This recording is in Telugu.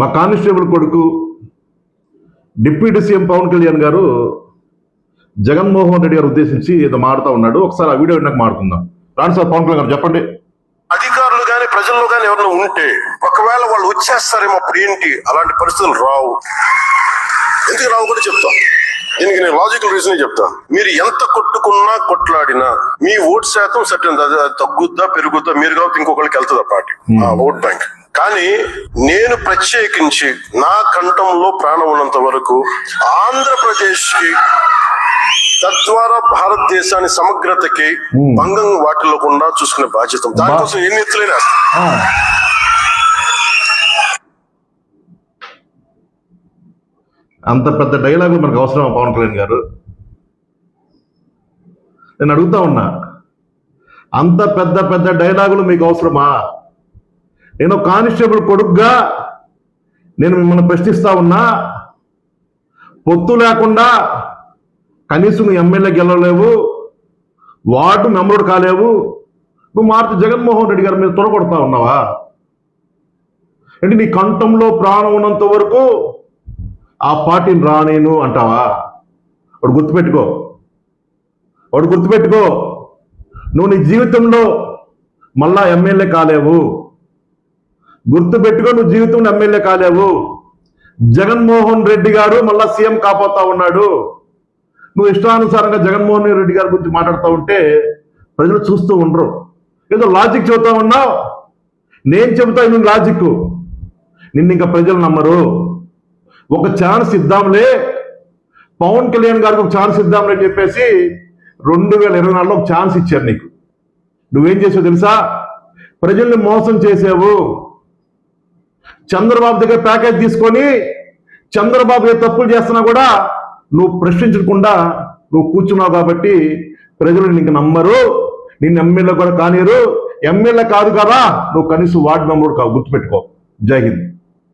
మా కానిస్టేబుల్ కొడుకు డిప్యూటీ సీఎం పవన్ కళ్యాణ్ గారు జగన్మోహన్ రెడ్డి గారు ఉద్దేశించి ఏదో మాడుతూ ఉన్నాడు. ఒకసారి ఆ వీడియో నాకు మాడుకుందాం. రాను సార్ పవన్ కళ్యాణ్ గారు చెప్పండి. అధికారులు గాని ప్రజల్లో గాని ఎవరైనా ఉంటే ఒకవేళ వాళ్ళు వచ్చేస్తారేమో అప్పుడు ఏంటి అలాంటి పరిస్థితులు రావు. ఎందుకు రావు కూడా చెప్తా. దీనికి నేను లాజికల్ రీజన్ చెప్తా. మీరు ఎంత కొట్టుకున్నా కొట్లాడినా మీ ఓట్ శాతం సర్టన్ తగ్గుద్దా పెరుగుద్దా? మీరు కాబట్టి ఇంకొకరికి వెళ్తుంది ఆ పార్టీ ఆ ఓట్ బ్యాంక్. కానీ నేను ప్రత్యేకించి నా కంఠంలో ప్రాణం ఉన్నంత వరకు ఆంధ్రప్రదేశ్కి తద్వారా భారతదేశాన్ని సమగ్రతకి భంగం వాటిల్లకుండా చూసుకునే బాధ్యత. దానికోసం ఎన్ని ఎత్తులైనా. అంత పెద్ద డైలాగులు మనకు అవసరం పవన్ కళ్యాణ్ గారు? నేను అడుగుతా ఉన్నా. అంత పెద్ద పెద్ద డైలాగులు మీకు అవసరమా? నేను కానిస్టేబుల్ కొడుకుగా నేను మిమ్మల్ని ప్రశ్నిస్తా ఉన్నా పొత్తు లేకుండా కనీసం నువ్వు ఎమ్మెల్యే గెలవలేవు వార్డు మెంబరుడు కాలేవు. నువ్వు మార్చి జగన్మోహన్ రెడ్డి గారి మీద తొడగొడతా ఉన్నావా? అంటే నీ కంఠంలో ప్రాణం ఉన్నంత వరకు ఆ పార్టీని రానేను అంటావా? వాడు గుర్తుపెట్టుకో. వాడు గుర్తుపెట్టుకో. నువ్వు నీ జీవితంలో మళ్ళా ఎమ్మెల్యే కాలేవు. గుర్తుపెట్టుకో నువ్వు జీవితంలో ఎమ్మెల్యే కాలేవు. జగన్మోహన్ రెడ్డి గారు మళ్ళా సీఎం కాపోతా ఉన్నాడు. నువ్వు ఇష్టానుసారంగా జగన్మోహన్ రెడ్డి గారి గురించి మాట్లాడుతూ ఉంటే ప్రజలు చూస్తూ ఉండరు. ఏదో లాజిక్ చెబుతా ఉన్నావు. నేను చెబుతా నువ్వు లాజిక్ నిన్ను ఇంకా ప్రజలు నమ్మరు. ఒక ఛాన్స్ ఇద్దాంలే. పవన్ కళ్యాణ్ గారికి ఒక ఛాన్స్ ఇద్దాంలే అని చెప్పేసి రెండు వేల ఇరవై నాలుగులో ఒక ఛాన్స్ ఇచ్చారు నీకు. నువ్వేం చేసావు తెలుసా? ప్రజల్ని మోసం చేసావు. చంద్రబాబు దగ్గర ప్యాకేజ్ తీసుకొని చంద్రబాబు ఏ తప్పులు చేస్తున్నా కూడా నువ్వు ప్రశ్నించకుండా నువ్వు కూర్చున్నావు కాబట్టి ప్రజలు నీకు నమ్మరు. నిన్ను ఎమ్మెల్యే కూడా కానీరు ఎమ్మెల్యే కాదు కదా నువ్వు కనీసం వార్డు మెంబర్ కావు గుర్తుపెట్టుకో. జై హింద్.